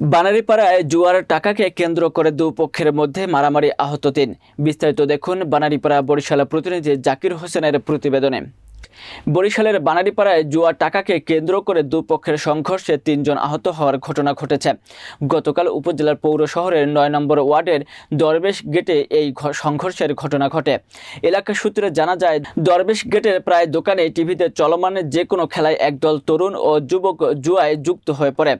বানারীপাড়ায় জুয়ার টাকাকে কেন্দ্র করে দুপক্ষের মধ্যে মারামারি আহত তিন। বিস্তারিত দেখুন বানারীপাড়া বরিশাল প্রতিনিধি জাকির হোসেনের প্রতিবেদনে। বরিশালের বানারীপাড়ায় জুয়ার টাকাকে কেন্দ্র করে দুপক্ষের সংঘর্ষে তিনজন আহত হওয়ার ঘটনা ঘটেছে। গতকাল উপজেলার পৌর শহরের নয় নম্বর ওয়ার্ডের দরবেশ গেটে এই সংঘর্ষের ঘটনা ঘটে। এলাকা সূত্রে জানা যায়, দরবেশ গেটের প্রায় দোকানে টিভিতে চলমান যে কোনো খেলায় একদল তরুণ ও যুবক জুয়ায় যুক্ত হয়ে পড়ে।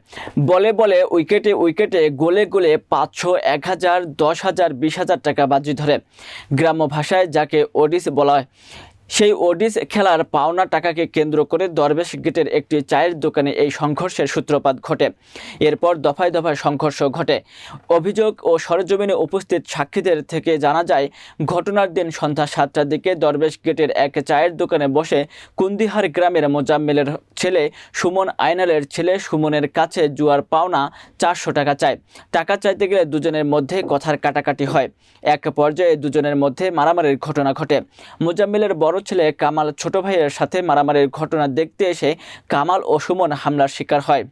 বলে বলে উইকেটে উইকেটে গোলে গোলে পাঁচশো, এক হাজার, দশ হাজার, বিশ হাজার টাকা বাজি ধরে। গ্রাম্য ভাষায় যাকে ওডিস বলা হয় সেই ওডিস খেলার পাওনা টাকাকে কেন্দ্র করে দরবেশ গেটের একটি চায়ের দোকানে এই সংঘর্ষের সূত্রপাত ঘটে। এরপর দফায় দফায় সংঘর্ষ ঘটে। অভিযোগ ও সরজমিনে উপস্থিত সাক্ষীদের থেকে জানা যায়, ঘটনার দিন সন্ধ্যা সাতটার দিকে দরবেশ গেটের এক চায়ের দোকানে বসে কুন্দিহার গ্রামের মোজাম্মেলের ছেলে সুমন আয়নালের ছেলে সুমনের কাছে জুয়ার পাওনা চারশো টাকা চায়। টাকা চাইতে গেলে দুজনের মধ্যে কথার কাটাকাটি হয়। এক পর্যায়ে দুজনের মধ্যে মারামারির ঘটনা ঘটে। মোজাম্মেলের বড় ছেলে কামাল ছোট ভাইয়ের সাথে মারামারির ঘটনা দেখতে এসে কামাল ও সুমন হামলার শিকার হয়।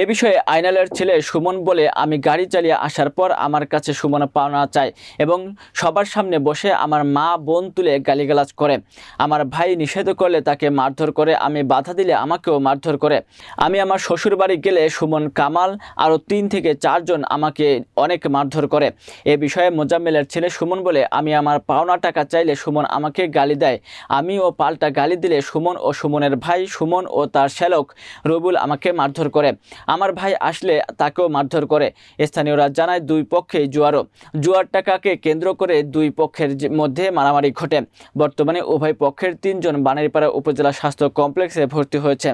এ বিষয়ে আইনালের ছেলে সুমন বলে, আমি গাড়ি চালিয়ে আসার পর আমার কাছে সুমন পাওনা চায় এবং সবার সামনে বসে আমার মা বোন তুলে গালিগালাজ করে। আমার ভাই নিষেধ করলে তাকে মারধর করে, আমি বাধা দিলে আমাকেও মারধর করে। আমি আমার শ্বশুর বাড়ি গেলে সুমন, কামাল আরও তিন থেকে চারজন আমাকে অনেক মারধর করে। এ বিষয়ে মোজাম্মেলের ছেলে সুমন বলে, আমি আমার পাওনা টাকা চাইলে সুমন আমাকে গালি দেয়। আমিও পাল্টা গালি দিলে সুমন ও সুমনের ভাই সুমন ও তার শ্যালক রবুল আমাকে মারধর করে। আমার ভাই আসলে তাকেও মারধর করে। স্থানীয়রা জানায়, দুই পক্ষে জুয়ারও জুয়ার টাকাকে কেন্দ্র করে দুই পক্ষের মধ্যে মারামারি ঘটে। বর্তমানে উভয় পক্ষের তিনজন বানারীপাড়া উপজেলা স্বাস্থ্য কমপ্লেক্সে ভর্তি হয়েছে।